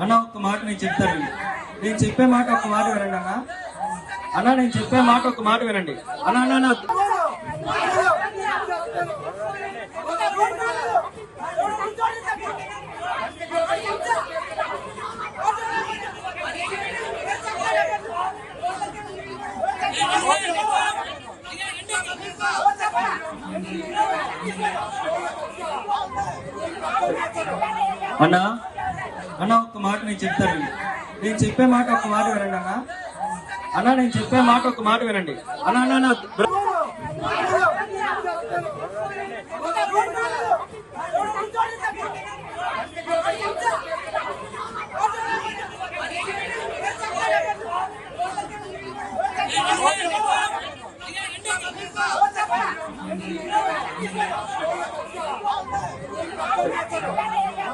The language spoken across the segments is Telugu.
అన్న ఒక మాట నేను చెప్తాను నేను చెప్పే మాట ఒక మాట వినండి అన్న. అన్న నేను చెప్పే మాట ఒక మాట వినండి. అన్న అన్న నా అన్నా అన్న ఒక మాట నేను చెప్తాను నేను చెప్పే మాట ఒక మాట వినండి అన్న. అన్న నేను చెప్పే మాట ఒక మాట వినండి. అన్న అన్న నా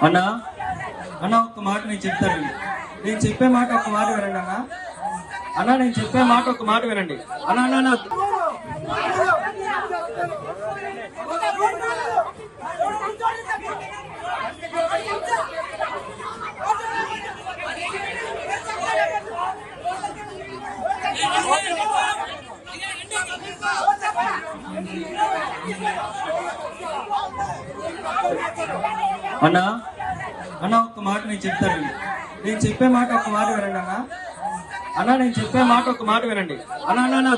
అన్నా అన్న ఒక్క మాట నేను చెప్తానండి నేను చెప్పే మాట ఒక మాట వినండి అన్న. అన్న నేను చెప్పే మాట ఒక మాట వినండి. అన్న అన్న. అన్నా అన్న ఒక్క మాట నేను చెప్తానండి నేను చెప్పే మాట ఒక మాట వినండి అన్న. అన్న నేను చెప్పే మాట ఒక మాట వినండి. అన్న అన్న అన్న